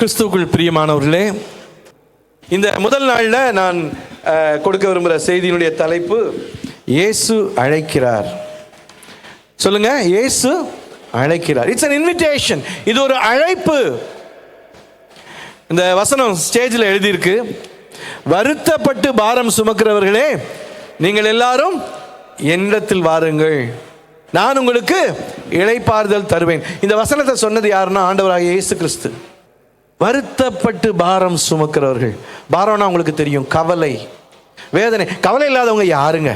கிறிஸ்துவுக்குள் பிரியமானவர்களே இந்த முதல் நாளில் நான் கொடுக்க விரும்புகிற செய்தியினுடைய தலைப்பு இயேசு அழைக்கிறார். சொல்லுங்க இயேசு அழைக்கிறார். இட்ஸ் அன் இன்விடேஷன் இது ஒரு அழைப்பு. இந்த வசனம் ஸ்டேஜில் எழுதியிருக்கு வருத்தப்பட்டு பாரம் சுமக்கிறவர்களே நீங்கள் எல்லாரும் என்னிடத்தில் வாருங்கள். நான் உங்களுக்கு இழைப்பாறுதல் தருவேன். இந்த வசனத்தை சொன்னது யாருன்னா ஆண்டவராக இயேசு கிறிஸ்து. வருத்தப்பட்டு பாரம் சுமக்கிறவர்கள். பாரம்னா உங்களுக்கு தெரியும் கவலை. வேதனை. கவலை இல்லாதவங்க யாருங்க?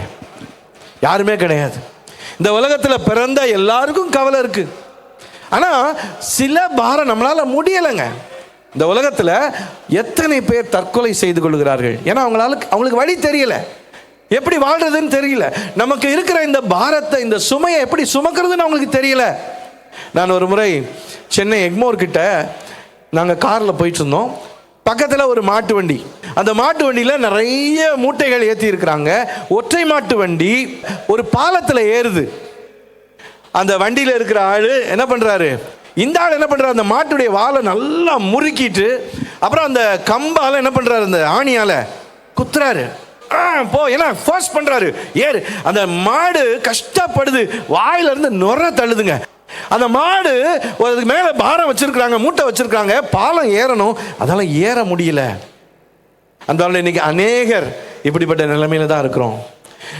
யாருமே கிடையாது. இந்த உலகத்தில் பிறந்த எல்லாருக்கும் கவலை இருக்கு. ஆனால் சில பாரம் நம்மளால் முடியலைங்க. இந்த உலகத்தில் எத்தனை பேர் தற்கொலை செய்து கொள்கிறார்கள்? ஏன்னா அவங்களால அவங்களுக்கு வழி தெரியல. எப்படி வாழ்றதுன்னு தெரியல. நமக்கு இருக்கிற இந்த பாரத்தை இந்த சுமையை எப்படி சுமக்கிறதுன்னு அவங்களுக்கு தெரியல. நான் ஒரு முறை சென்னை எக்மோர் கிட்ட நாங்கள் காரில் போயிட்டு இருந்தோம் பக்கத்தில் ஒரு மாட்டு வண்டி. அந்த மாட்டு வண்டியில் நிறைய மூட்டைகள் ஏற்றி இருக்கிறாங்க. ஒற்றை மாட்டு வண்டி ஒரு பாலத்தில் ஏறுது. அந்த வண்டியில் இருக்கிற ஆள் என்ன பண்ணுறாரு இந்த ஆள் என்ன பண்ணுறாரு அந்த மாட்டுடைய வாலை நல்லா முறுக்கிட்டு அப்புறம் அந்த கம்பால் என்ன பண்ணுறாரு அந்த ஆணியால் குத்துறாரு. ஆ, போ என்ன ஃபோர்ஸ் பண்ணுறாரு ஏறு. அந்த மாடு கஷ்டப்படுது. வாயிலிருந்து நுர தள்ளுதுங்க. அந்த மாடு ஒரு அதுக்கு மேலே பாரம் வச்சுருக்குறாங்க மூட்டை வச்சுருக்காங்க பாலம் ஏறணும். அதெல்லாம் ஏற முடியல. அந்த இன்னைக்கு அநேகர் இப்படிப்பட்ட நிலைமையில தான் இருக்கிறோம்.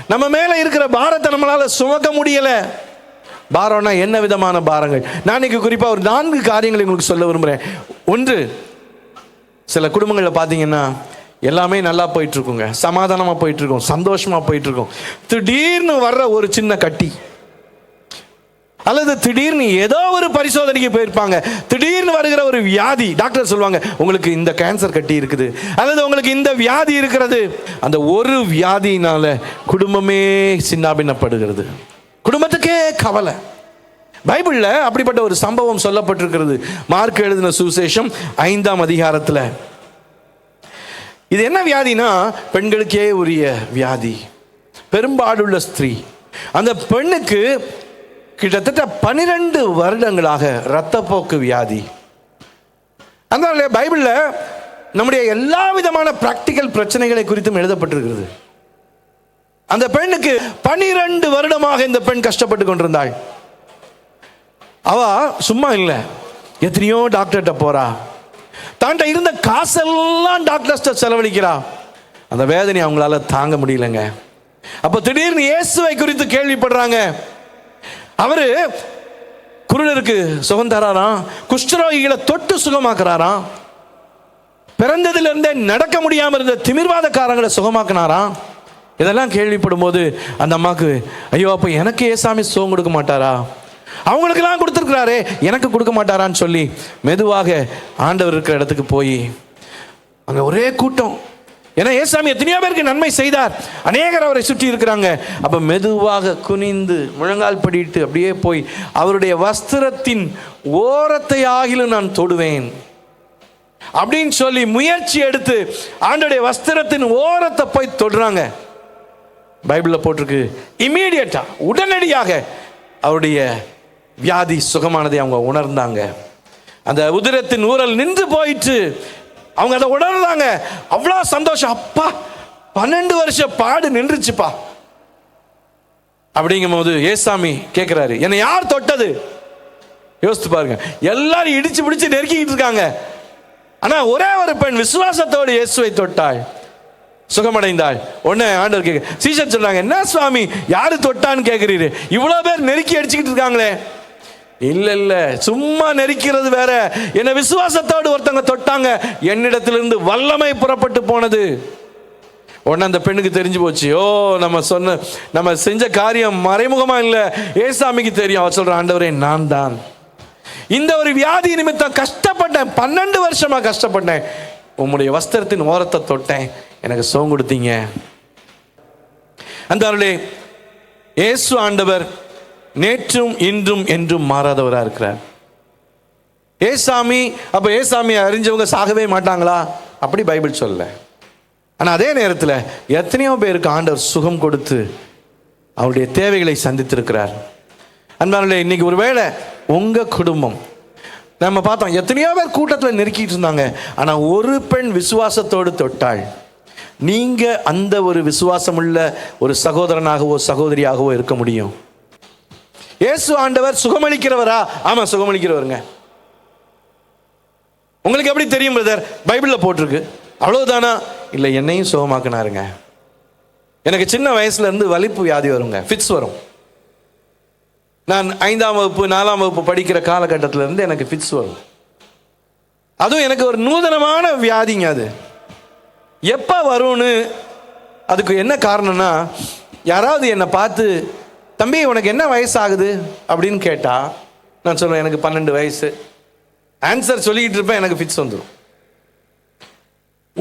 நம்ம மேலே இருக்கிற பாரத்தை நம்மளால் சுமக்க முடியலை. பாரம்னா என்ன விதமான பாரங்கள்? நான் இன்னைக்கு குறிப்பாக ஒரு நான்கு காரியங்களை உங்களுக்கு சொல்ல விரும்புறேன். ஒன்று சில குடும்பங்களில் பார்த்தீங்கன்னா எல்லாமே நல்லா போயிட்டுருக்குங்க சமாதானமாக போயிட்டுருக்கோம் சந்தோஷமாக போயிட்டுருக்கோம் திடீர்னு வர்ற ஒரு சின்ன கட்டி. அல்லது திடீர்னு ஏதோ ஒரு பரிசோதனைக்கு போயிருப்பாங்க. திடீர்னு வருகிற ஒரு வியாதி டாக்டர் சொல்லுவாங்க உங்களுக்கு இந்த கேன்சர் கட்டி இருக்குது. அல்லது உங்களுக்கு இந்த வியாதி இருக்கிறது. அந்த ஒரு வியாதியினால குடும்பமே சின்னாபின்னப்படுகிறது. குடும்பத்துக்கே கவலை. பைபிளில் அப்படிப்பட்ட ஒரு சம்பவம் சொல்லப்பட்டிருக்கிறது. மார்க் எழுதின சுவிசேஷம் ஐந்தாம் அதிகாரத்தில். இது என்ன வியாதினா பெண்களுக்கே உரிய வியாதி. பெரும்பாடுள்ள ஸ்திரீ. அந்த பெண்ணுக்கு கிட்டத்தட்ட பனிரெண்டு வருடங்களாக இரத்தப்போக்கு வியாதி. அதனால பைபிளில் நம்முடைய எல்லா விதமான பிராக்டிக்கல் பிரச்சனைகளை குறித்தும் எழுதப்பட்டிருக்கிறது. அந்த பெண்ணுக்கு பனிரெண்டு வருடமாக இந்த பெண் கஷ்டப்பட்டு கொண்டிருந்தாள். அவ சும்மா இல்லை. எத்தனையோ டாக்டர்கிட்ட போறா. தாண்ட இருந்த காசெல்லாம் டாக்டர்ஸ்ட செலவழிக்கிறா. அந்த வேதனை அவங்களால தாங்க முடியலங்க. அப்போ திடீர்னு இயேசுவை குறித்து கேள்விப்படுறாங்க. அவரு குருடருக்கு சுகம் தராராம் குஷ்டரோகிகளை தொட்டு சுகமாக்குறாராம் பிறந்ததுல இருந்தே நடக்க முடியாமல் இருந்த திமிர்வாதக்காரங்களை சுகமாக்குனாராம். இதெல்லாம் கேள்விப்படும் போது அந்த அம்மாவுக்கு ஐயோ அப்போ எனக்கு ஏசாமி சுகம் கொடுக்க மாட்டாரா? அவங்களுக்கெல்லாம் கொடுத்துருக்கிறாரே எனக்கு கொடுக்க மாட்டாரான்னு சொல்லி மெதுவாக ஆண்டவர் இருக்கிற இடத்துக்கு போய் அங்கே ஒரே கூட்டம். ஏன்னா ஏசாமி எத்தனையோ பேருக்கு நன்மை செய்தார். அநேகர் அவரை சுற்றி இருக்கிறாங்க. அப்போ மெதுவாக குனிந்து முழங்கால் படிட்டு அப்படியே போய் அவருடைய வஸ்திரத்தின் ஓரத்தை ஆகிலும் நான் தொடுவேன். அப்படின்னு சொல்லி முயற்சி எடுத்து ஆண்டுடைய வஸ்திரத்தின் ஓரத்தை போய் தொடுறாங்க. பைபிளில் போட்டிருக்கு. இம்மீடியட்டா உடனடியாக அவருடைய வியாதி சுகமானதை அவங்க உணர்ந்தாங்க. அந்த உதிரத்தின் ஊரல் நின்று போயிட்டு அவங்க அதை உணர்ந்தாங்க. அவ்வளோ சந்தோஷம். அப்பா பன்னெண்டு வருஷம் பாடு நின்றுச்சுப்பா. அப்படிங்கும்போது ஏசாமி கேட்குறாரு என்னை யார் தொட்டது? யோசித்து பாருங்க. எல்லாரும் இடிச்சு பிடிச்சு நெருக்கிக்கிட்டு இருக்காங்க. ஆனா ஒரே ஒரு பெண் விசுவாசத்தோடு இயேசுவை தொட்டாள். சுகமடைந்தாள். உடனே ஆண்டவர் கேட்க சீசன் சொல்றாங்க என்ன சுவாமி யாரு தொட்டான்னு கேட்குறீரு இவ்வளோ பேர் நெருக்கி அடிச்சுக்கிட்டு இருக்காங்களே. இல்ல இல்ல. சும்மா நெரிக்கிறது வேற. என்ன விசுவாசத்தோடு ஒருத்தங்க தொட்டாங்க. என்னிடத்திலிருந்து வல்லமை புறப்பட்டு போனது. உடனே அந்த பெண்ணுக்கு தெரிஞ்சு போச்சு. ஓ நம்ம சொன்ன நம்ம செஞ்ச காரியம் மறைமுகமா இல்ல. ஏசாமிக்கு தெரியும். அவர் சொல்ற ஆண்டவரே நான் தான். இந்த ஒரு வியாதி நிமித்தம் கஷ்டப்பட்டேன். பன்னெண்டு வருஷமா கஷ்டப்பட்டேன். உங்களுடைய வஸ்திரத்தின் ஓரத்தை தொட்டேன். எனக்கு சோம் கொடுத்தீங்க. அந்த அருளே ஏசு ஆண்டவர் நேற்றும் இன்றும் என்றும் மாறாதவராக இருக்கிறார். ஏசாமி அப்ப ஏசாமி அறிஞ்சவங்க சாகவே மாட்டாங்களா? அப்படி பைபிள் சொல்லலை ஆனா அதே நேரத்தில் எத்தனையோ பேருக்கு ஆண்டவர் சுகம் கொடுத்து அவருடைய தேவைகளை சந்தித்திருக்கிறார். அன்பானே இன்னைக்கு ஒருவேளை உங்க குடும்பம் நம்ம பார்த்தோம் எத்தனையோ பேர் கூட்டத்தில் நெருக்கிட்டு இருந்தாங்க. ஆனால் ஒரு பெண் விசுவாசத்தோடு தொட்டாள். நீங்க அந்த ஒரு விசுவாசமுள்ள ஒரு சகோதரனாகவோ சகோதரியாகவோ இருக்க முடியும். இயேசு ஆண்டவர் சுகமளிக்கிறவரா? ஆமாம் சுகமளிக்கிறவருங்க. உங்களுக்கு எப்படி தெரியும் பிரதர் பைபிளில் போட்டிருக்கு. அவ்வளோதானா இல்லை என்னையும் சுகமாக்குனாருங்க. எனக்கு சின்ன வயசுல இருந்து வலிப்பு வியாதி வருங்க. ஃபிட்ஸ் வரும். நான் ஐந்தாம் வகுப்பு நாலாம் வகுப்பு படிக்கிற காலகட்டத்திலேருந்து எனக்கு ஃபிட்ஸ் வரும். அதுவும் எனக்கு ஒரு நூதனமான வியாதிங்க அது. எப்போ வரும்னு அதுக்கு என்ன காரணம்னா யாராவது என்னை பார்த்து தம்பி உனக்கு என்ன வயசு ஆகுது அப்படின்னு கேட்டால் நான் சொல்லுவேன் எனக்கு பன்னெண்டு வயசு. ஆன்சர் சொல்லிக்கிட்டு இருப்பேன் எனக்கு ஃபிட்ஸ் வந்துடும்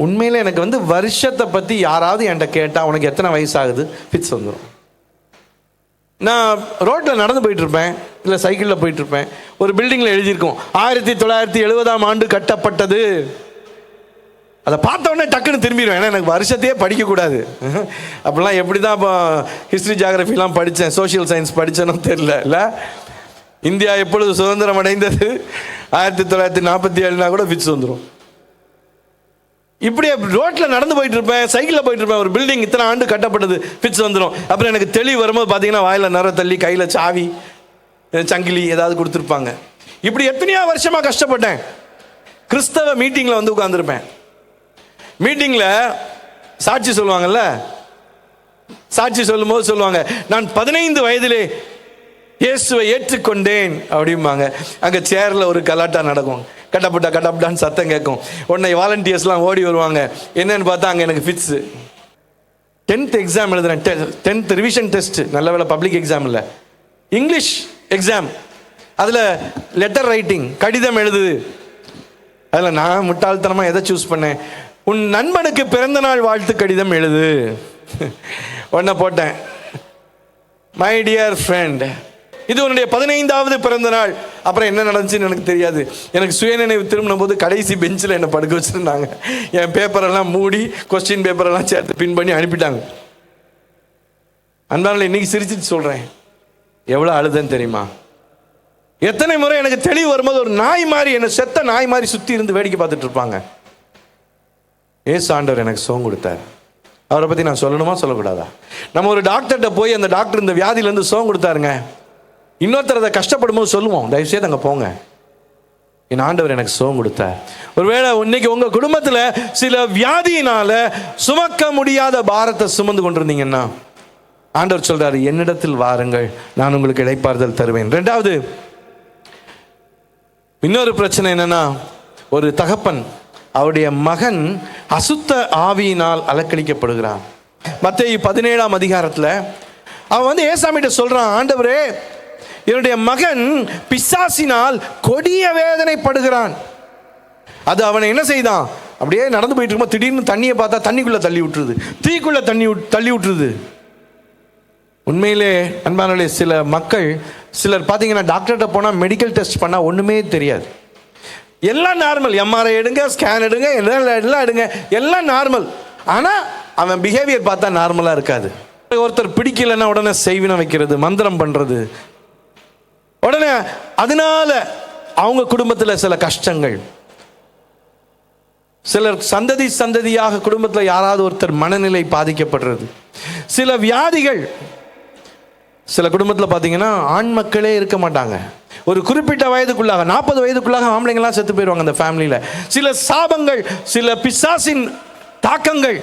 உண்மையில் எனக்கு வந்து வருஷத்தை பற்றி யாராவது என்கிட்ட கேட்டால் உனக்கு எத்தனை வயசு ஆகுது ஃபிட்ஸ் வந்துடும் நான் ரோட்டில் நடந்து போயிட்டு இருப்பேன் இல்லை சைக்கிளில் போயிட்டு இருப்பேன். ஒரு பில்டிங்கில் எழுதியிருக்கோம் ஆயிரத்தி தொள்ளாயிரத்தி எழுபதாம் ஆண்டு கட்டப்பட்டது. அதை பார்த்தோன்னே டக்குன்னு திரும்பிடுவேன். ஏன்னா எனக்கு வருஷத்தையே படிக்கக்கூடாது. அப்படிலாம் எப்படி தான் இப்போ ஹிஸ்ட்ரி ஜாகிரஃபிலாம் படித்தேன். சோஷியல் சயின்ஸ் படித்தேன்னு தெரில இல்லை. இந்தியா எப்பொழுது சுதந்திரம் அடைந்தது? ஆயிரத்தி தொள்ளாயிரத்தி நாற்பத்தி ஏழுனா கூட ஃபிக்ஸ் வந்துடும் இப்படி ரோட்டில் நடந்து போயிட்டு இருப்பேன். சைக்கிளில் போயிட்டு இருப்பேன். ஒரு பில்டிங் இத்தனை ஆண்டு கட்டப்பட்டது ஃபிட்ஸ் வந்துடும் அப்புறம் எனக்கு தெளிவு வரும்போது பார்த்தீங்கன்னா வாயில் நிற தள்ளி கையில் சாவி சங்கிலி ஏதாவது கொடுத்துருப்பாங்க. இப்படி எத்தனையோ வருஷமாக கஷ்டப்பட்டேன். கிறிஸ்தவ மீட்டிங்கில் வந்து உட்காந்துருப்பேன் மீட்டிங்கில் சாட்சி சொல்லுவாங்கல்ல? சாட்சி சொல்லும்போது சொல்லுவாங்க நான் பதினைந்து வயதிலே இயேசுவை ஏற்றுக்கொண்டேன் அப்படிம்பாங்க. அங்கே சேரில் ஒரு கலாட்டா நடக்கும். கட்டப்பட்டா கட்டப்பட்டான்னு சத்தம் கேட்கும். உடனே வாலண்டியர்ஸ்லாம் ஓடி வருவாங்க. என்னன்னு பார்த்தா அங்கே எனக்கு ஃபிட்ஸு டென்த் எக்ஸாம் எழுதுறேன். டென்த் ரிவிஷன் டெஸ்ட் நல்ல வேலை பப்ளிக் எக்ஸாம் இல்லை. இங்கிலீஷ் எக்ஸாம் அதில் லெட்டர் ரைட்டிங் கடிதம் எழுதுது அதில் நான் முட்டாள்தனமாக எதை சூஸ் பண்ணேன்? உன் நண்பனுக்கு பிறந்த நாள் வாழ்த்து கடிதம் எழுது. உடனே போட்டேன். மை டியர் ஃப்ரெண்ட் இது உன்னுடைய பதினைந்தாவது பிறந்த நாள். அப்புறம் என்ன நடந்துச்சுன்னு எனக்கு தெரியாது. எனக்கு சுயநினைவு திரும்பின போது கடைசி பெஞ்சில் என்னை படுக்க வச்சுருந்தாங்க. என் பேப்பரெல்லாம் மூடி கொஸ்டின் பேப்பரெல்லாம் சேர்த்து பின் பண்ணி அனுப்பிட்டாங்க. அன்பானில் இன்னைக்கு சிரிச்சிட்டு சொல்கிறேன் எவ்வளோ அழுதுன்னு தெரியுமா? எத்தனை முறை எனக்கு தெளிவு வரும்போது ஒரு நாய் மாதிரி என்னை செத்த நாய் மாதிரி சுற்றி இருந்து வேடிக்கை பார்த்துட்டு இருப்பாங்க. ஏசு ஆண்டவர் எனக்கு சுகம் கொடுத்தார். அவரை பற்றி நான் சொல்லணுமா சொல்லக்கூடாதா? நம்ம ஒரு டாக்டர்கிட்ட போய் அந்த டாக்டர் இந்த வியாதியிலேருந்து சுகம் கொடுத்தாருங்க. இன்னொருத்தர் அதை கஷ்டப்படும் போது சொல்லுவோம் தயவுசெய்து அங்கே போங்க. என் ஆண்டவர் எனக்கு சுகம் கொடுத்தார். ஒருவேளை இன்னைக்கு உங்கள் குடும்பத்தில் சில வியாதியினால சுமக்க முடியாத பாரத்தை சுமந்து கொண்டிருந்தீங்கன்னா ஆண்டவர் சொல்கிறார் என்னிடத்தில் வாருங்கள் நான் உங்களுக்கு இடைப்பாறுதல் தருவேன். ரெண்டாவது இன்னொரு பிரச்சனை என்னன்னா ஒரு தகப்பன் அவருடைய மகன் அசுத்த ஆவியினால் அலக்களிக்கப்படுகிறான் மத்திய பதினேழாம் அதிகாரத்தில் அவன் வந்து ஏசாமிகிட்ட சொல்கிறான் ஆண்டவரே என்னுடைய மகன் பிசாசினால் கொடிய வேதனைப்படுகிறான். அது அவனை என்ன செய்தான்? அப்படியே நடந்து போயிட்டு இருக்கும்போது திடீர்னு தண்ணியை பார்த்தா தண்ணிக்குள்ளே தள்ளி விட்டுருது. தீக்குள்ளே தண்ணி விட்- தள்ளி விட்டுருது. உண்மையிலே அன்பானே சில மக்கள் சிலர் பார்த்தீங்கன்னா டாக்டர்கிட்ட போனால் மெடிக்கல் டெஸ்ட் பண்ணால் ஒன்றுமே தெரியாது. எல்லாம் நார்மல் எம்ஆர்ஐ எடுங்க ஸ்கேன் எடுங்க எல்லாம் எல்லாம் எடுங்க. எல்லாம் நார்மல் ஆனால் அவன் பிஹேவியர் பார்த்தா நார்மலாக இருக்காது. ஒருத்தர் பிடிக்கலன்னா உடனே செய்வினை வைக்கிறது மந்திரம் பண்ணுறது உடனே அதனால அவங்க குடும்பத்தில் சில கஷ்டங்கள். சிலர் சந்ததி சந்ததியாக குடும்பத்தில் யாராவது ஒருத்தர் மனநிலை பாதிக்கப்படுறது. சில வியாதிகள் சில குடும்பத்தில் பார்த்தீங்கன்னா ஆண் மக்களே இருக்க மாட்டாங்க. ஒரு குறிப்பிட்ட வயதுக்குள்ளாக நாற்பது வயதுக்குள்ளாக ஆம்பளைங்களாம் செத்து போயிடுவாங்க அந்த ஃபேமிலியில் சில சாபங்கள் சில பிசாசின் தாக்கங்கள்.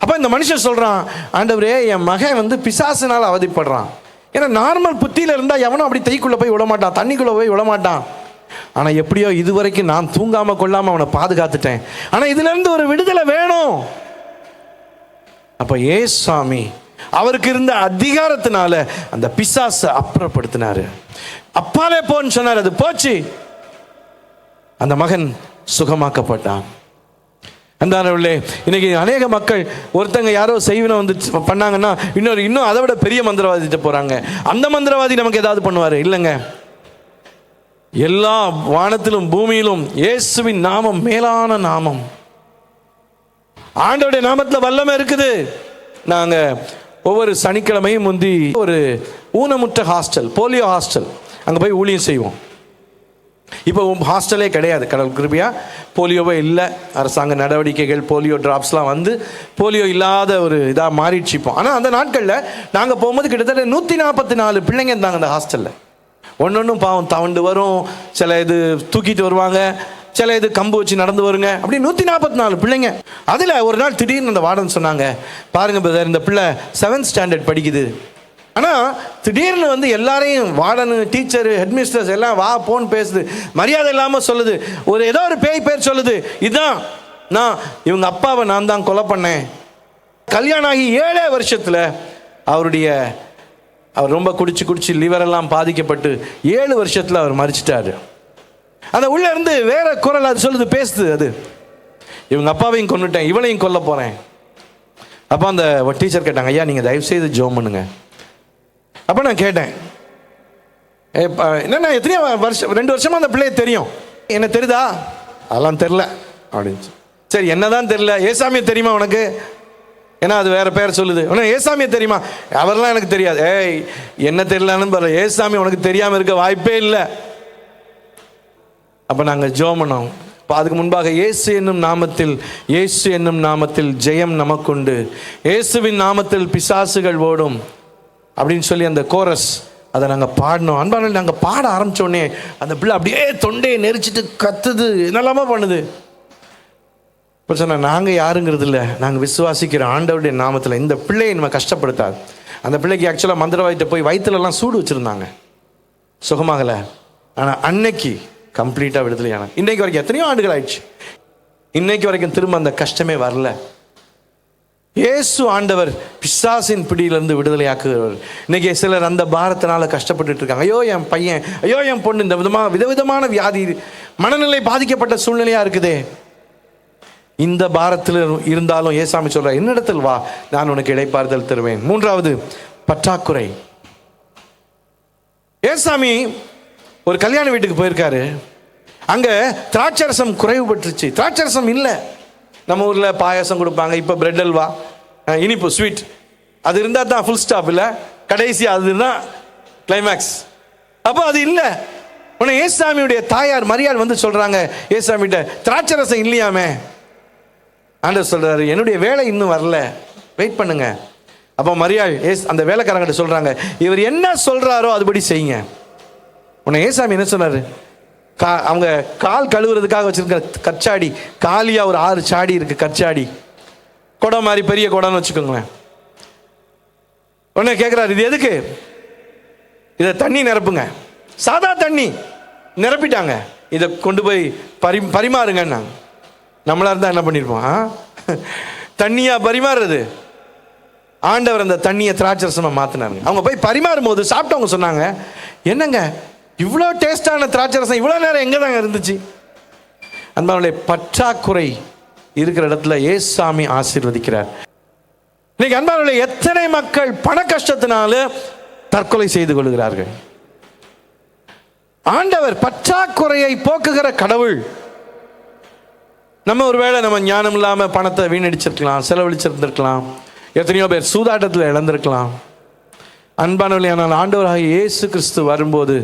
அப்போ இந்த மனுஷன் சொல்கிறான் ஆண்டவரே என் மகன் வந்து பிசாசினால் அவதிப்படுறான். ஏன்னா நார்மல் புத்தியில் இருந்தால் எவனும் அப்படி தைக்குள்ளே போய் விடமாட்டான் தண்ணிக்குள்ளே போய் விடமாட்டான். ஆனால் எப்படியோ இதுவரைக்கும் நான் தூங்காமல் கொள்ளாமல் அவனை பாதுகாத்துட்டேன். ஆனால் இதுலேருந்து ஒரு விடுதலை வேணும். அப்போ ஏ சாமி அவருக்கு இருந்த அதிகாரத்தினால அந்த பிசாசை அப்புறப்படுத்தினாரு. அப்பாலே போன்னு சொன்னார் அது போச்சு. அந்த மகன் சுகமாக்கப்பட்டான். அந்தானவர்களே இன்னைக்கு அநேக மக்கள் ஒருத்தங்க யாரோ செய்வினை வந்து பண்ணாங்கன்னா இன்னொரு இன்னும் அதை விட பெரிய மந்திரவாதிட்ட போறாங்க. அந்த மந்திரவாதி நமக்கு ஏதாவது பண்ணுவாரு? இல்லைங்க. எல்லா வானத்திலும் பூமியிலும் இயேசுவின் நாமம் மேலான நாமம். ஆண்டோடைய நாமத்தில் வல்லமை இருக்குது. நாங்கள் ஒவ்வொரு சனிக்கிழமையும் முந்தி ஒரு ஊனமுற்ற ஹாஸ்டல் போலியோ ஹாஸ்டல் அங்கே போய் ஊழியம் செய்வோம். இப்போ ஹாஸ்டலே கிடையாது. கடவுள் கிருபியா போலியோவே இல்லை. அரசாங்க நடவடிக்கைகள் போலியோ டிராப்ஸ்லாம் வந்து போலியோ இல்லாத ஒரு இதாக மாறிடுச்சு இப்போ. ஆனால் அந்த நாட்களில் நாங்கள் போகும்போது கிட்டத்தட்ட நூற்றி நாற்பத்தி நாலு பிள்ளைங்க இருந்தாங்க அந்த ஹாஸ்டலில் ஒன்றொன்றும் பாவம் தவண்டு வரும். சில இது தூக்கிட்டு வருவாங்க. சில இது கம்பு வச்சு நடந்து வருங்க. அப்படி நூற்றி நாற்பத்தி நாலு பிள்ளைங்க. அதில் ஒரு நாள் திடீர்னு அந்த வார்டன் சொன்னாங்க பாருங்க பிரதர் இந்த பிள்ளை செவன்த் ஸ்டாண்டர்ட் படிக்குது. ஆனால் திடீர்னு வந்து எல்லாரையும் வார்டனு டீச்சரு ஹெட்மிஸ்டர்ஸ் எல்லாம் வா போன் பேசுது. மரியாதை இல்லாமல் சொல்லுது. ஒரு ஏதோ ஒரு பேய் பேர் சொல்லுது. இதுதான் நான் இவங்க அப்பாவை நான் தான் கொலை பண்ணேன். கல்யாணம் ஆகி ஏழே வருஷத்தில் அவருடைய அவர் ரொம்ப குடிச்சு குடிச்சு லிவரெல்லாம் பாதிக்கப்பட்டு ஏழு வருஷத்தில் அவர் மறிச்சிட்டாரு அந்த உள்ள இருந்து வேற குரல் அது சொல்லுது பேசுது அது. இவங்க அப்பாவையும் கொண்டுட்டேன் இவனையும் கொல்ல போறேன். அப்போ அந்த டீச்சர் கேட்டாங்க ஐயா நீங்கள் தயவு செய்து ஜோம் பண்ணுங்க. அப்போ நான் கேட்டேன் "ஏ, என்னண்ணா எத்தனையோ வருஷம் ரெண்டு வருஷமா அந்த பிள்ளைய தெரியும். என்ன தெரியுதா? அதெல்லாம் தெரில அப்படின்னு சரி என்னதான் தெரியல ஏசாமியை தெரியுமா உனக்கு? ஏன்னா அது வேற பேர் சொல்லுது. உனக்கு ஏசாமியை தெரியுமா? அவர்லாம் எனக்கு தெரியாது. ஏய் என்ன தெரியலன்னு பாரு ஏசாமி உனக்கு தெரியாமல் இருக்க வாய்ப்பே இல்லை. அப்போ நாங்கள் ஜோமனோம். இப்போ அதுக்கு முன்பாக இயேசு என்னும் நாமத்தில் இயேசு என்னும் நாமத்தில் ஜெயம் நமக்குண்டு. இயேசுவின் நாமத்தில் பிசாசுகள் ஓடும். அப்படின்னு சொல்லி அந்த கோரஸ் அதை நாங்கள் பாடினோம். அன்பான நாங்கள் பாட ஆரம்பித்தோடனே அந்த பிள்ளை அப்படியே தொண்டையை நெரிச்சிட்டு கத்துது. என்னெல்லாமோ பண்ணுது? இப்போ சொன்ன நாங்கள் யாருங்கிறது இல்லை. நாங்கள் விசுவாசிக்கிற ஆண்டவருடைய நாமத்தில் இந்த பிள்ளையை நம்ம கஷ்டப்படுத்தாது. அந்த பிள்ளைக்கு ஆக்சுவலாக மந்திரவாதிட்ட போய் வயிற்றுலலாம் சூடு வச்சுருந்தாங்க. சுகமாகலை. ஆனால் அன்னைக்கு கம்ப்ளீட்டாக விடுதலையான இன்றைக்கு வரைக்கும் எத்தனையோ ஆண்டுகள் ஆயிடுச்சு. இன்னைக்கு வரைக்கும் திரும்ப அந்த கஷ்டமே வரல. இயேசு ஆண்டவர் பிசாசின் பிடியிலிருந்து விடுதலையாக்குகிறவர் இன்னைக்கு சிலர் அந்த பாரத்தினால கஷ்டப்பட்டுட்டு இருக்காங்க. ஐயோ என் பையன் ஐயோ என் பொண்ணு இந்த விதமாக விதவிதமான வியாதி மனநிலை பாதிக்கப்பட்ட சூழ்நிலையா இருக்குதே. இந்த பாரத்தில் இருந்தாலும் ஏசாமி சொல்ற என்னிடத்தில் வா நான் உனக்கு இடைப்பாறுதல் தருவேன். மூன்றாவது பற்றாக்குறை. ஏசாமி ஒரு கல்யாண வீட்டுக்கு போயிருக்காரு. அங்கே திராட்சரசம் குறைவுபட்டுருச்சு. திராட்சரசம் இல்லை. நம்ம ஊரில் பாயாசம் கொடுப்பாங்க. இப்போ பிரெட் அல்வா இனிப்பு ஸ்வீட் அது இருந்தால் தான் ஃபுல் ஸ்டாப் இல்லை. கடைசி அதுதான் கிளைமேக்ஸ் அப்போ அது இல்லை. உடனே ஏசாமியுடைய தாயார் மரியாள் வந்து சொல்றாங்க. ஏசாமிகிட்ட திராட்சரசம் இல்லையாமே. ஆண்ட சொல்றாரு என்னுடைய வேலை இன்னும் வரல. வெயிட் பண்ணுங்க. அப்போ மரியாள் ஏஸ் அந்த வேலைக்காரங்கிட்ட சொல்றாங்க இவர் என்ன சொல்றாரோ அதுபடி செய்யுங்க. உன்னை ஏசாமி என்ன சொன்னார்? கா அவங்க கால் கழுவுறதுக்காக வச்சுருக்க கச்சாடி காலியாக ஒரு ஆறு சாடி இருக்குது கச்சாடி குடம் மாதிரி பெரிய குடம்னு வச்சுக்கோங்களேன். உடனே கேட்குறாரு இது எதுக்கு? இதை தண்ணி நிரப்புங்க. சாதா தண்ணி. நிரப்பிட்டாங்க. இதை கொண்டு போய் பரி பரிமாறுங்கன்னாங்க நம்மளா இருந்தால் என்ன பண்ணியிருப்போம் தண்ணியாக பரிமாறுறது. ஆண்டவர் அந்த தண்ணியை திராட்சரசமாக மாற்றினாருங்க அவங்க போய் பரிமாறும் போது சாப்பிட்டவங்க சொன்னாங்க என்னங்க இவ்வளோ டேஸ்டான திராட்சரசம் இவ்வளோ நேரம் எங்கே தாங்க இருந்துச்சு? அன்பாவுடைய பற்றாக்குறை இருக்கிற இடத்துல ஏசாமி ஆசீர்வதிக்கிறார். இன்னைக்கு அன்பானுடைய எத்தனை மக்கள் பண கஷ்டத்தினால தற்கொலை செய்து கொள்கிறார்கள்? ஆண்டவர் பற்றாக்குறையை போக்குகிற கடவுள். நம்ம ஒருவேளை நம்ம ஞானம் இல்லாம பணத்தை வீணடிச்சிருக்கலாம் செலவழிச்சிருந்திருக்கலாம் எத்தனையோ பேர் சூதாட்டத்தில் இழந்திருக்கலாம். அன்பானவர்களே ஆனால் ஆண்டவராக இயேசு கிறிஸ்து வரும்போது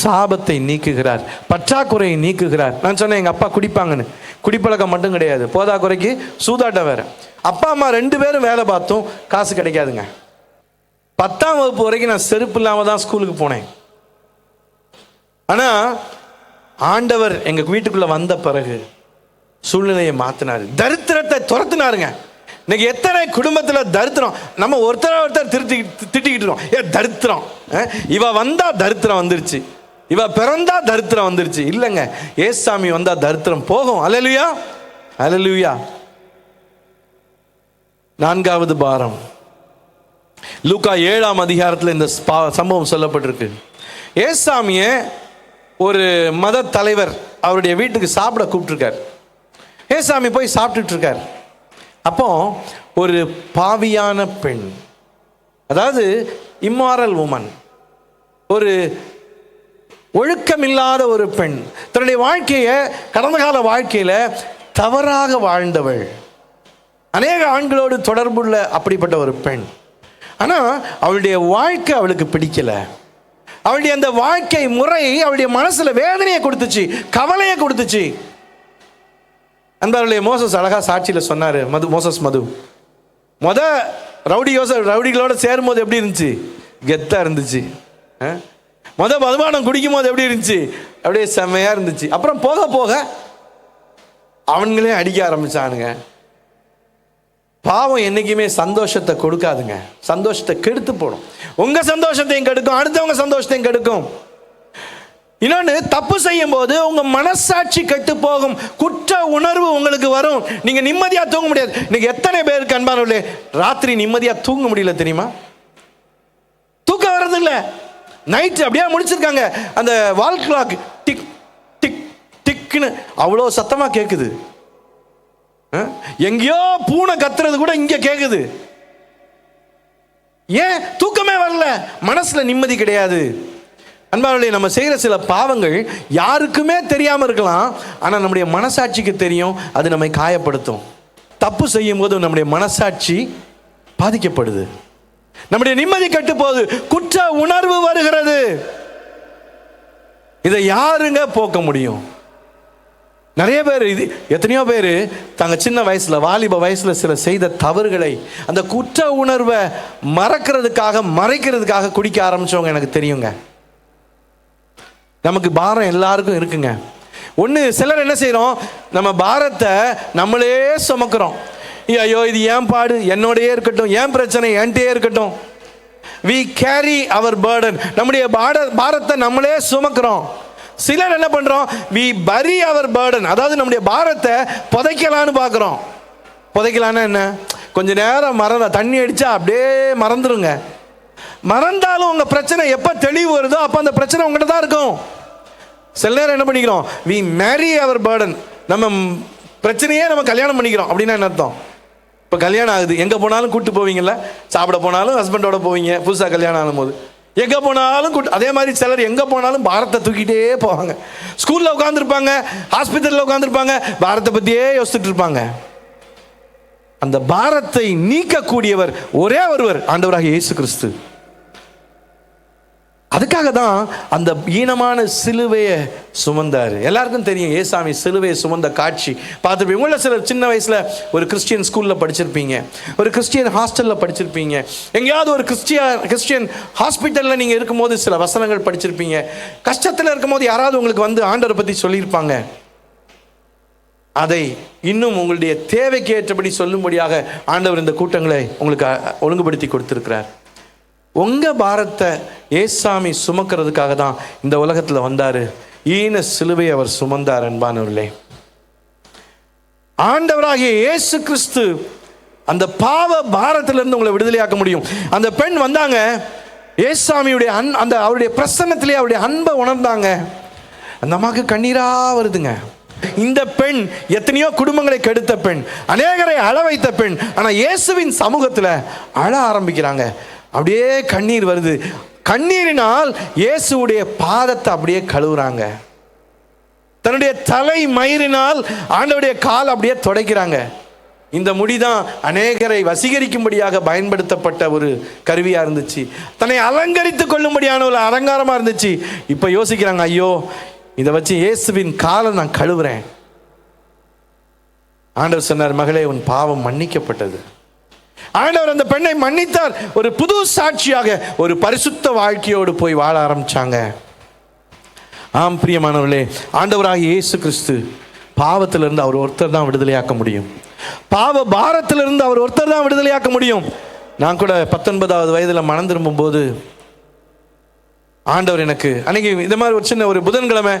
சாபத்தை நீக்குகிறார் பற்றாக்குறையை நீக்குகிறார். நான் சொன்னேன் எங்கள் அப்பா குடிப்பாங்கன்னு. குடிப்பழக்கம் மட்டும் கிடையாது. போதாக்குறைக்கு சூதாட்டம் வேற. அப்பா அம்மா ரெண்டு பேரும் வேலை பார்த்தும் காசு கிடைக்காதுங்க. பத்தாம் வகுப்பு வரைக்கும் நான் செருப்பு இல்லாமல் தான் ஸ்கூலுக்கு போனேன். ஆனால் ஆண்டவர் எங்கள் வீட்டுக்குள்ளே வந்த பிறகு சூழ்நிலையை மாற்றினார் தரித்திரத்தை துரத்துனாருங்க. இன்னைக்கு எத்தனை குடும்பத்தில் தரித்திரம்? நம்ம ஒருத்தர ஒருத்தர் திருத்தி திட்டிக்கிட்டு இருக்கோம். ஏ தரித்திரம். இவ வந்தா தரித்திரம் வந்துருச்சு. இவ பிறந்தா தரித்திரம் வந்துருச்சு. இல்லைங்க ஏசாமி வந்தா தரித்திரம் போகும். அலலுயா அலலுயா நான்காவது பாரம். லூக்கா ஏழாம் அதிகாரத்தில் இந்த சம்பவம் சொல்லப்பட்டிருக்கு. ஏசாமிய ஒரு மத தலைவர் அவருடைய வீட்டுக்கு சாப்பிட கூப்பிட்டுருக்கார். ஏசாமி போய் சாப்பிட்டுட்டு இருக்கார் அப்போ ஒரு பாவியான பெண் அதாவது இம்மாரல் உமன் ஒரு ஒழுக்கமில்லாத ஒரு பெண். தன்னுடைய வாழ்க்கையை கடந்த கால வாழ்க்கையில் தவறாக வாழ்ந்தவள். அநேக ஆண்களோடு தொடர்புள்ள அப்படிப்பட்ட ஒரு பெண். ஆனால் அவளுடைய வாழ்க்கை அவளுக்கு பிடிக்கலை. அவளுடைய அந்த வாழ்க்கை முறை அவளுடைய மனசில் வேதனையை கொடுத்துச்சு கவலையை கொடுத்துச்சு. அன்பர்களுடைய மோசஸ் அழகா சாட்சியில் சொன்னார் மது மோசஸ் மது. மொத ரவுடி யோச ரவுடிகளோட சேரும்போது எப்படி இருந்துச்சு? கெத்தா இருந்துச்சு. மொதல் மதுபானம் குடிக்கும் போது எப்படி இருந்துச்சு? அப்படியே செம்மையா இருந்துச்சு. அப்புறம் போக போக அவனுங்களே அடிக்க ஆரம்பிச்சானுங்க. பாவம் என்னைக்குமே சந்தோஷத்தை கொடுக்காதுங்க. சந்தோஷத்தை கெடுத்து போடும். உங்க சந்தோஷத்தையும் கெடுக்கும் அடுத்தவங்க சந்தோஷத்தையும் கெடுக்கும். இன்னொன்று தப்பு செய்யும் போது உங்க மனசாட்சி கெட்டு போகும். குற்ற உணர்வு உங்களுக்கு வரும். நீங்க நிம்மதியா தூங்க முடியாது. இன்னைக்கு எத்தனை பேருக்கு அன்பானவர்களே? ராத்திரி நிம்மதியா தூங்க முடியல தெரியுமா? தூக்கம் வர்றதில்லை. நைட்டு நைட் அப்படியே முடிச்சிருக்காங்க. அந்த வால் கிளாக் டிக் டிக் டிக்னு அவ்வளோ சத்தமா கேட்குது எங்கேயோ பூனை கத்துறது கூட இங்க கேட்குது ஏன்? தூக்கமே வரல. மனசுல நிம்மதி கிடையாது. அன்பாளர்களே நம்ம செய்கிற சில பாவங்கள் யாருக்குமே தெரியாம இருக்கலாம். ஆனா நம்முடைய மனசாட்சிக்கு தெரியும். அது நம்மை காயப்படுத்தும். தப்பு செய்யும் போது நம்முடைய மனசாட்சி பாதிக்கப்படுது. நம்முடைய நிம்மதி கெட்டு போகுது குற்ற உணர்வு வருகிறது. இதை யாருங்க போக்க முடியும்? நிறைய பேர் இது எத்தனையோ பேர் தாங்க சின்ன வயசுல வாலிப வயசுல சில செய்த தவறுகளை அந்த குற்ற உணர்வை மறக்கிறதுக்காக மறைக்கிறதுக்காக குடிக்க ஆரம்பிச்சவங்க எனக்கு தெரியுங்க. நமக்கு பாரம் எல்லாருக்கும் இருக்குங்க. ஒன்று சிலர் என்ன செய்கிறோம் நம்ம பாரத்தை நம்மளே சுமக்கிறோம். ஐயோ, இது ஏன் பாடு? என்னோடையே இருக்கட்டும் ஏன் பிரச்சனை? என்கிட்டயே இருக்கட்டும். வி கேரி அவர் பேர்டன் நம்முடைய பாட பாரத்தை நம்மளே சுமக்கிறோம். சிலர் என்ன பண்ணுறோம் வி பரி அவர் பேர்டன் அதாவது நம்முடைய பாரத்தை புதைக்கலான்னு பார்க்குறோம். புதைக்கலான்னா என்ன? கொஞ்ச நேரம் மறந்த தண்ணி அடித்தா அப்படியே மறந்துடுங்க மறந்தாலும் உங்கள் பிரச்சனை எப்போ தெளிவு வருதோ அப்போ அந்த பிரச்சனை உங்கள்கிட்ட தான் இருக்கும். சில நேரம் என்ன பண்ணிக்கிறோம்? வி மேரி அவர் பேர்டன் நம்ம பிரச்சனையே நம்ம கல்யாணம் பண்ணிக்கிறோம். அப்படின்னா என்ன அர்த்தம்? இப்போ கல்யாணம் ஆகுது. எங்கே போனாலும் கூட்டு போவீங்கல்ல? சாப்பிட போனாலும் ஹஸ்பண்டோட போவீங்க. புதுசாக கல்யாணம் ஆகும்போது எங்கே போனாலும் கூட்டு அதே மாதிரி சிலர் எங்கே போனாலும் பாரத்தை தூக்கிட்டே போவாங்க. ஸ்கூலில் உட்காந்துருப்பாங்க ஹாஸ்பிட்டலில் உட்காந்துருப்பாங்க பாரத்தை பற்றியே யோசிச்சுட்டு இருப்பாங்க. அந்த பாரத்தை நீக்கக்கூடியவர் ஒரே ஒருவர் ஆண்டவராக இயேசு கிறிஸ்து. அதுக்காக தான் அந்த ஈனமான சிலுவையை சுமந்தார். எல்லாருக்கும் தெரியும் ஏசாமி சிலுவையை சுமந்த காட்சி. பார்த்துருப்பீங்க. உங்களில் சிலர் சின்ன வயசில் ஒரு கிறிஸ்டியன் ஸ்கூலில் படிச்சிருப்பீங்க. ஒரு கிறிஸ்டியன் ஹாஸ்டலில் படிச்சிருப்பீங்க. எங்கேயாவது ஒரு கிறிஸ்டியா கிறிஸ்டியன் ஹாஸ்பிட்டலில் நீங்கள் இருக்கும்போது சில வசனங்கள் படிச்சிருப்பீங்க. கஷ்டத்தில் இருக்கும்போது யாராவது உங்களுக்கு வந்து ஆண்டவரை பற்றி சொல்லியிருப்பாங்க. அதை இன்னும் உங்களுடைய தேவைக்கு ஏற்றபடி சொல்லும்படியாக ஆண்டவர் இந்த கூட்டங்களை உங்களுக்கு ஒழுங்குபடுத்தி கொடுத்துருக்கிறார். உங்க பாரத்தை ஏசாமி சுமக்கிறதுக்காக தான் இந்த உலகத்தில் வந்தார். ஈன சிலுவை அவர் சுமந்தார் அன்பானவர்களே. ஆண்டவராகிய இயேசு கிறிஸ்து அந்த பாவ பாரத்திலிருந்து உங்களை விடுதலையாக்க முடியும். அந்த பெண் வந்தாங்க. ஏசாமியுடைய அன் அந்த அவருடைய பிரசன்னத்திலே அவருடைய அன்பை உணர்ந்தாங்க. அந்த அம்மாவுக்கு கண்ணீரா வருதுங்க. இந்த பெண் எத்தனையோ குடும்பங்களை கெடுத்த பெண் அநேகரை அழ வைத்த பெண் ஆனால் இயேசுவின் சமூகத்தில் அழ ஆரம்பிக்கிறாங்க. அப்படியே கண்ணீர் வருது. கண்ணீரினால் இயேசுவுடைய பாதத்தை அப்படியே கழுவுறாங்க. தன்னுடைய தலை மயிரினால் ஆண்டவுடைய கால் அப்படியே துடைக்கிறாங்க. இந்த முடிதான் அநேகரை வசீகரிக்கும்படியாக பயன்படுத்தப்பட்ட ஒரு கருவியா இருந்துச்சு. தன்னை அலங்கரித்துக் கொள்ளும்படியான ஒரு அலங்காரமா இருந்துச்சு. இப்ப யோசிக்கிறாங்க ஐயோ இதை வச்சு இயேசுவின் காலை நான் கழுவுறேன். ஆண்டவர் சொன்னார் மகளே உன் பாவம் மன்னிக்கப்பட்டது. ஆண்டவர் அந்த பெண்ணை மன்னித்தார். ஒரு புது சாட்சியாக ஒரு பரிசுத்த வாழ்க்கையோடு போய் வாழ ஆரம்பிச்சாங்க. ஆம் பிரியமானவர்களே ஆண்டவராக இயேசு கிறிஸ்து பாவத்திலிருந்து அவர் ஒருத்தர் தான் விடுதலையாக்க முடியும். பாவ பாரத்திலிருந்து அவர் ஒருத்தர் தான் விடுதலையாக்க முடியும். நான் கூட பத்தொன்பதாவது வயதில் மனம் திரும்பும்போது ஆண்டவர் எனக்கு அன்னைக்கு இந்த மாதிரி ஒரு சின்ன ஒரு புதன்கிழமை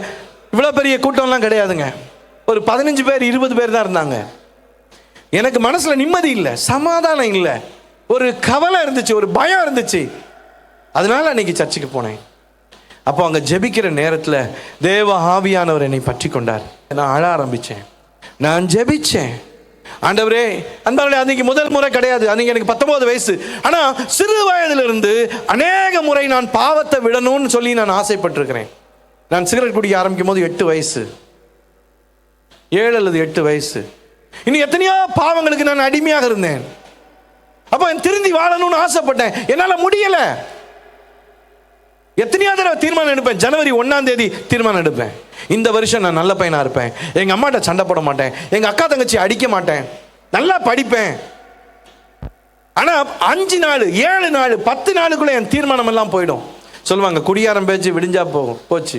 இவ்வளோ பெரிய கூட்டம்லாம் கிடையாதுங்க. ஒரு பதினஞ்சு பேர் இருபது பேர் தான் இருந்தாங்க. எனக்கு மனசில் நிம்மதி இல்லை சமாதானம் இல்லை. ஒரு கவலை இருந்துச்சு ஒரு பயம் இருந்துச்சு. அதனால அன்னைக்கு சர்ச்சுக்கு போனேன். அப்போ அங்கே ஜெபிக்கிற நேரத்தில் தேவ ஆவியானவர் என்னை பற்றி கொண்டார். நான் அழ ஆரம்பித்தேன் நான் ஜெபிச்சேன். ஆண்டவரே அந்த அன்னைக்கு முதல் முறை கிடையாது. அன்னைக்கு எனக்கு பத்தொன்பது வயசு. ஆனால் சிறு வயதிலிருந்து அநேக முறை நான் பாவத்தை விடணும்னு சொல்லி நான் ஆசைப்பட்டிருக்கிறேன். நான் சிகரெட் குடிக்க ஆரம்பிக்கும் போது எட்டு வயசு. ஏழு அல்லது எட்டு வயசு. இன்னும் எத்தனையோ பாவங்களுக்கு நான் அடிமையாக இருந்தேன். அப்போ திருந்தி வாழணும்னு ஆசைப்பட்டேன். என்னால் முடியலை. எத்தனையோ தடவை தீர்மானம் எடுப்பேன். ஜனவரி ஒன்றாம் தேதி தீர்மானம் எடுப்பேன். இந்த வருஷம் நான் நல்ல பையனாக இருப்பேன். எங்கள் அம்மாட்ட சண்டை போட மாட்டேன். எங்கள் அக்கா தங்கச்சி அடிக்க மாட்டேன். நல்லா படிப்பேன். ஆனால் அஞ்சு நாள் ஏழு நாள் பத்து நாளுக்குள்ளே என் தீர்மானம் எல்லாம் போயிடும். சொல்லுவாங்க குடியாரம் பேச்சு விடிஞ்சா போகும் போச்சு.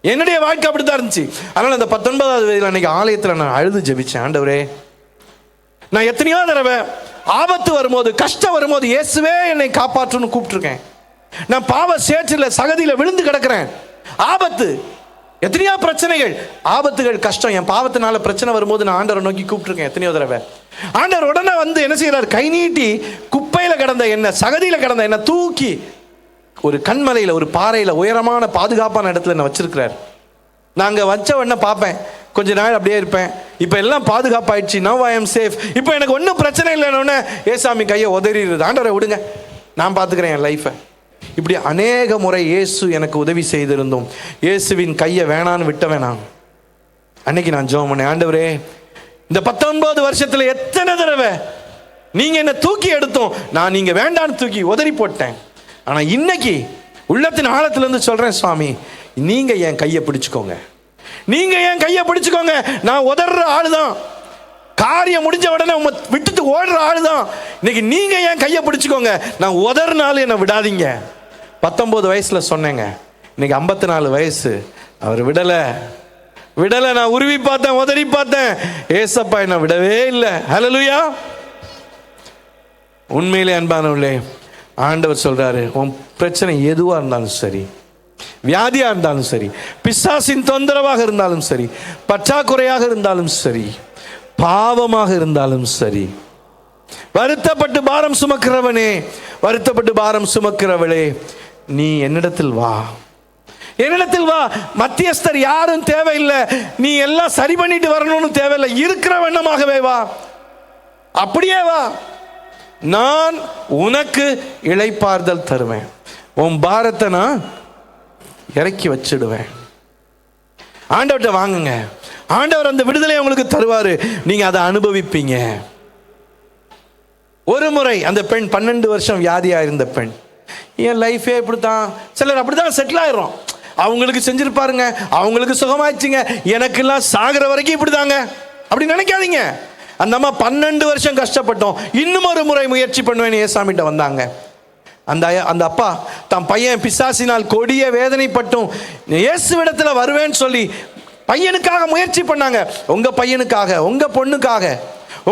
என்னுடைய வாழ்க்கை அப்படித்தான் இருந்துச்சு. அதனால அந்த பத்தொன்பதாவது வயதில் அன்னைக்கு ஆலயத்தில் நான் அழுது ஜெபிச்சேன் ஆண்டவரே. நான் எத்தனையோ தடவை ஆபத்து வரும்போது கஷ்டம் வரும்போது இயேசுவே என்னை காப்பாற்றுன்னு கூப்பிட்டுருக்கேன். நான் பாவ சேற்றில் சகதியில் விழுந்து கிடக்கிறேன். ஆபத்து. எத்தனையோ பிரச்சனைகள். ஆபத்துகள் கஷ்டம். என் பாவத்தினால பிரச்சனை வரும்போது நான் ஆண்டவரை நோக்கி கூப்பிட்டுருக்கேன் எத்தனையோ தடவை. ஆண்டவர் உடனே வந்து என்ன செய்கிறார் கை நீட்டி குப்பையில் கிடந்த என்ன சகதியில் கிடந்த என்ன தூக்கி ஒரு கண்மலையில் ஒரு பாறையில் உயரமான பாதுகாப்பான இடத்துல என்ன வச்சிருக்கிறார். நாங்கள் வச்ச உடனே பார்ப்பேன். கொஞ்ச நாள் அப்படியே இருப்பேன். இப்போ எல்லாம் பாதுகாப்பாயிடுச்சு. நவ் ஐ எம் சேஃப் இப்போ எனக்கு ஒன்றும் பிரச்சனை இல்லைன்னு ஏசாமி கையை உதறிடுது ஆண்டவரை விடுங்க. நான் பார்த்துக்கிறேன் என் லைஃப்பை இப்படி அநேக முறை இயேசு எனக்கு உதவி செய்திருந்தோம் இயேசுவின் கையை வேணான்னு விட்ட வேணாம் அன்னைக்கு நான் ஜோம் பண்ணேன். ஆண்டவரே இந்த பத்தொன்பது வருஷத்தில் எத்தனை தடவை நீங்கள் என்னை தூக்கி எடுத்தோம். நான் நீங்கள் வேண்டான்னு தூக்கி உதறி போட்டேன். ஆனா இன்னைக்கு உள்ளத்தின் ஆழத்துல இருந்து சொல்றேன் சுவாமி நீங்க என் கையை பிடிச்சுக்கோங்க. நீங்க என் கையை பிடிச்சுக்கோங்க. நான் உதற ஆளுதான். காரியம் முடிஞ்ச உடனே உங்க விட்டுட்டு ஓடுற ஆளுதான். இன்னைக்கு நீங்க என் கையை பிடிச்சுக்கோங்க. நான் உதறினாலும் என்னை விடாதீங்க. பத்தொன்பது வயசுல சொன்னேங்க. இன்னைக்கு ஐம்பத்தி நாலு வயசு. அவர் விடலை. விடலை நான் உருவி பார்த்தேன் உதறி பார்த்தேன். ஏசப்பா என்னை விடவே இல்லை. ஹலலுயா உண்மையிலே அன்பானவர்களே ஆண்டவர் சொல்கிறாரு உன் பிரச்சனை எதுவாக இருந்தாலும் சரி வியாதியாக இருந்தாலும் சரி பிசாசின் தொந்தரவாக இருந்தாலும் சரி பற்றாக்குறையாக இருந்தாலும் சரி பாவமாக இருந்தாலும் சரி வருத்தப்பட்டு பாரம் சுமக்கிறவனே வருத்தப்பட்டு பாரம் சுமக்கிறவளே நீ என்னிடத்தில் வா. என்னிடத்தில் வா. மத்தியஸ்தர் யாரும் தேவையில்லை. நீ எல்லாம் சரி பண்ணிட்டு வரணும்னு தேவையில்லை. இருக்கிற வண்ணமாகவே வா. அப்படியே வா. நான் உனக்கு இழைப்பார்தல் தருவேன். உன் பாரத்தை நான் இறக்கி வச்சிடுவேன். ஆண்டவர்கிட்ட வாங்குங்க. ஆண்டவர் அந்த விடுதலை உங்களுக்கு தருவாரு. நீங்க அதை அனுபவிப்பீங்க. ஒரு முறை அந்த பெண் பன்னெண்டு வருஷம் வியாதியா இருந்த பெண். என் லைஃபே இப்படித்தான். சிலர் அப்படிதான் செட்டில் ஆயிரும் அவங்களுக்கு செஞ்சிருப்பாருங்க. அவங்களுக்கு சுகமாச்சுங்க எனக்கெல்லாம் சாகிற வரைக்கும் இப்படிதாங்க. அப்படி நினைக்காதீங்க. அந்த அம்மா பன்னெண்டு வருஷம் கஷ்டப்பட்டோம். இன்னும் ஒரு முறை முயற்சி பண்ணுவேன்னு ஏசாமிட்ட வந்தாங்க. அந்த அந்த அப்பா தன் பையன் பிசாசினால் கொடிய வேதனைப்பட்டும் இயேசுவிடத்துல வருவேன்னு சொல்லி பையனுக்காக முயற்சி பண்ணாங்க. உங்கள் பையனுக்காக உங்கள் பொண்ணுக்காக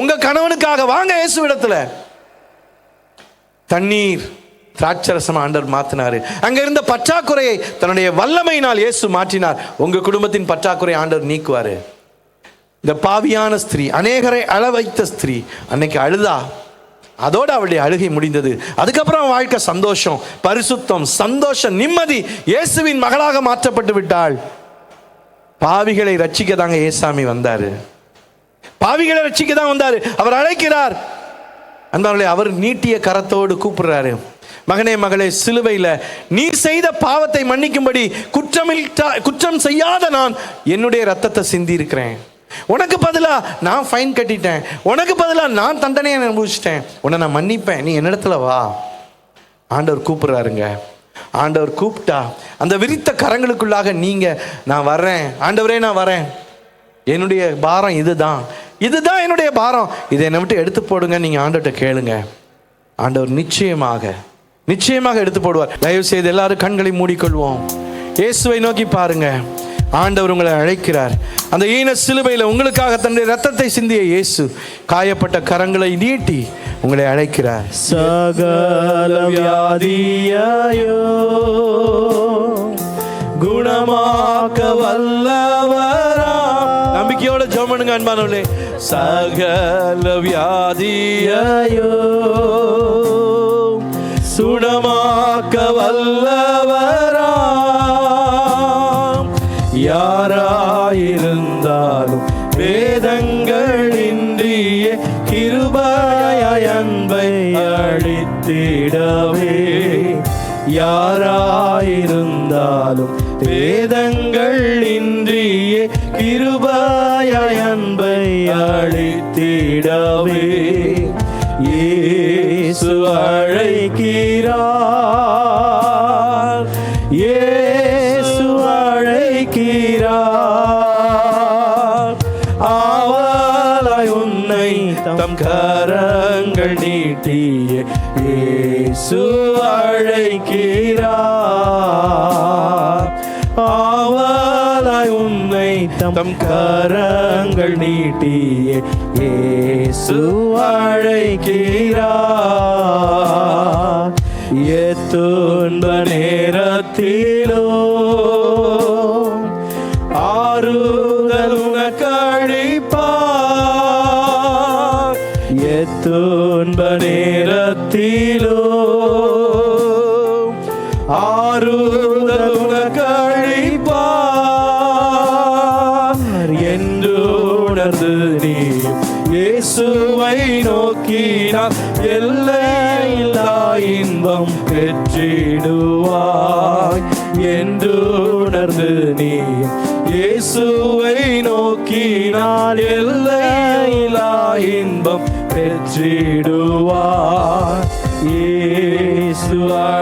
உங்கள் கணவனுக்காக வாங்க இயேசுவிடத்துல தண்ணீர் திராட்சரசம் ஆண்டர் மாத்தினாரு. அங்கே இருந்த பற்றாக்குறையை தன்னுடைய வல்லமையினால் இயேசு மாற்றினார். உங்கள் குடும்பத்தின் பற்றாக்குறை ஆண்டவர் நீக்குவார். இந்த பாவியான ஸ்திரீ அநேகரை அழ வைத்த ஸ்திரீ அன்னைக்கு அழுதா? அதோடு அவளுடைய அழுகை முடிந்தது. அதுக்கப்புறம் அவன் வாழ்க்கை சந்தோஷம் பரிசுத்தம் சந்தோஷம் நிம்மதி. இயேசுவின் மகளாக மாற்றப்பட்டு விட்டாள். பாவிகளை ரட்சிக்க தாங்க ஏசாமி வந்தார். பாவிகளை ரட்சிக்க தான் வந்தார். அவர் அழைக்கிறார். அன்பார்களே அவர் நீட்டிய கரத்தோடு கூப்பிடுறாரு. மகனே மகளே சிலுவையில் நீ செய்த பாவத்தை மன்னிக்கும்படி குற்றமில் குற்றம் செய்யாத நான் என்னுடைய ரத்தத்தை சிந்தி இருக்கிறேன் உனக்கு பதிலா நான் ஃபைன் கட்டிட்டேன். உனக்கு பதிலா நான் தண்டனையை அனுபவிச்சிட்டேன். உன்னை நான் மன்னிப்பேன். நீ என்னிடத்துல வா. ஆண்டவர் கூப்பிடுறாருங்க. ஆண்டவர் கூப்பிட்டா அந்த விரித்த கரங்களுக்குள்ளாக நீங்க நான் வர்றேன். ஆண்டவரே நான் வரேன். என்னுடைய பாரம் இதுதான். இதுதான் என்னுடைய பாரம். இதை என்னை விட்டு எடுத்து போடுங்க. நீங்கள் ஆண்டவர்கிட்ட கேளுங்க. ஆண்டவர் நிச்சயமாக நிச்சயமாக எடுத்து போடுவார். தயவு செய்து எல்லாரும் கண்களை மூடிக்கொள்வோம். இயேசுவை நோக்கி பாருங்க. ஆண்டவர் உங்களை அழைக்கிறார். அந்த ஈன சிலுவையில் உங்களுக்காக தன்னுடைய ரத்தத்தை சிந்திய இயேசு காயப்பட்ட கரங்களை நீட்டி உங்களை அழைக்கிறார். சகல வியாதியையோ குணமாக்க வல்லவரா நம்பிக்கையோட ஜோமனுங்க அன்பானவர்களே. சகல வியாதியையோ சுடமாக்க வல்லவரா யாராயிருந்தாலும் வேதங்கள் கிருபாய அன்பை அழித்திடவே யாராயிருந்தாலும் வேதங்கள் இன்றியே கிருபைய அன்பை அழித்திடவே இயேசு அழைக்கிறார். ஆவலாய் உன்னை தம் கரங்கள் நீட்டியே. இயேசு அழைக்கிறார். எத்தோ இயேசு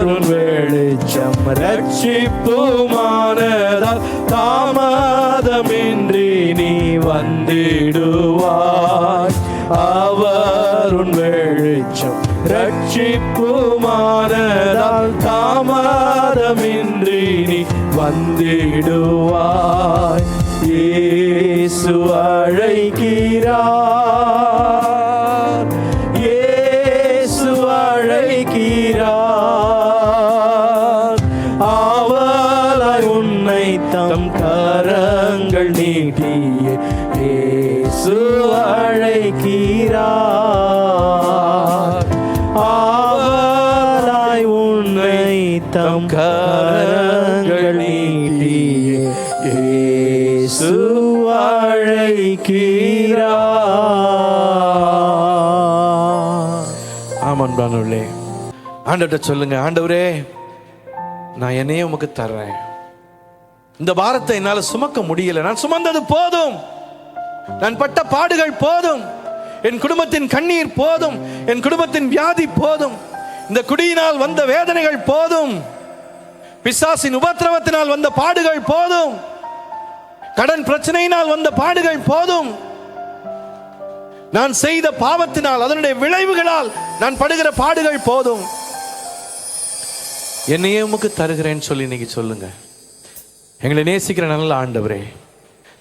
அவர் உன் அழைக்கிறார் அன்பானவர்களே. ஆண்டவர்கிட்ட சொல்லுங்க ஆண்டவரே நான் என்னையே உமக்கு தர்றேன். இந்த பாரத்தை என்னால் சுமக்க முடியல. நான் சுமந்தது போதும். நான் பட்ட பாடுகள் போதும். என் குடும்பத்தின் கண்ணீர் போதும். என் குடும்பத்தின் வியாதி போதும். இந்த குடியினால் வந்த வேதனைகள் போதும். பிசாசின் உபத்திரவத்தினால் வந்த பாடுகள் போதும். கடன் பிரச்சனையினால் வந்த பாடுகள் போதும். நான் செய்த பாவத்தினால் அதனுடைய விளைவுகளால் நான் படுகிற பாடுகள் போதும். என்னையே உமக்கு தருகிறேன்னு சொல்லி இன்னைக்கு சொல்லுங்க. எங்களை நேசிக்கிற நல்ல ஆண்டவரே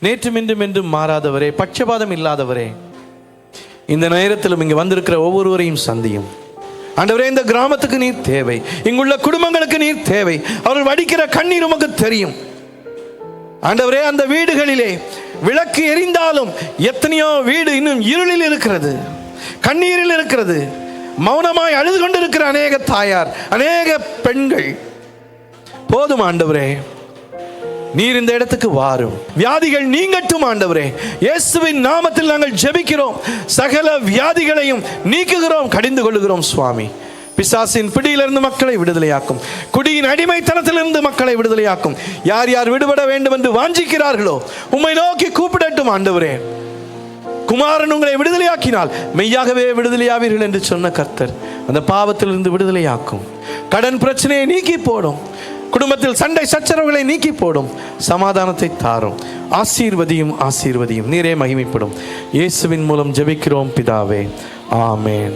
நேற்று இன்றும் என்றும் மாறாதவரே பட்சபாதம் இல்லாதவரே இந்த நேரத்திலும் இங்கே வந்திருக்கிற ஒவ்வொருவரையும் சந்தியும். ஆண்டவரே இந்த கிராமத்துக்கு நீர் தேவை இங்குள்ள குடும்பங்களுக்கு நீர் தேவை அவர்கள் வடிக்கிற கண்ணீர் உமக்கு தெரியும். ஆண்டவரே அந்த வீடுகளிலே விளக்கு எரிந்தாலும் எத்தனையோ வீடு இன்னும் இருளில் இருக்கிறது கண்ணீரில் இருக்கிறது. மௌனமாய் அழுது கொண்டிருக்கிற அநேக தாயார் அநேக பெண்கள். போதும் ஆண்டவரே நீர் இந்த இடத்துக்கு வாரும். வியாதிகள் நீங்கட்டும் ஆண்டவரே இயேசுவின் நாமத்தில் நாங்கள் ஜெபிக்கிறோம். சகல வியாதிகளையும் நீக்குகிறோம் கடிந்து கொள்ளுகிறோம் சுவாமி. பிசாசின் பிடியிலிருந்து மக்களை விடுதலையாக்கும். குடியின் அடிமைத்தனத்திலிருந்து மக்களை விடுதலையாக்கும். யார் யார் விடுபட வேண்டும் என்று வாஞ்சிக்கிறார்களோ உம்மை நோக்கி கூப்பிடட்டும் ஆண்டவரே. குமாரன் உங்களை விடுதலையாக்கினால் மெய்யாகவே விடுதலையாவீர்கள் என்று சொன்ன கர்த்தர் அந்த பாவத்திலிருந்து விடுதலையாக்கும். கடன் பிரச்சனையை நீக்கி போடும் குடும்பத்தில் சண்டை சச்சரவுகளை நீக்கி போடும் சமாதானத்தை தாரும். ஆசீர்வதியும் ஆசீர்வதியும். நீரே மகிமைப்படும். இயேசுவின் மூலம் ஜெபிக்கிறோம் பிதாவே. ஆமேன்.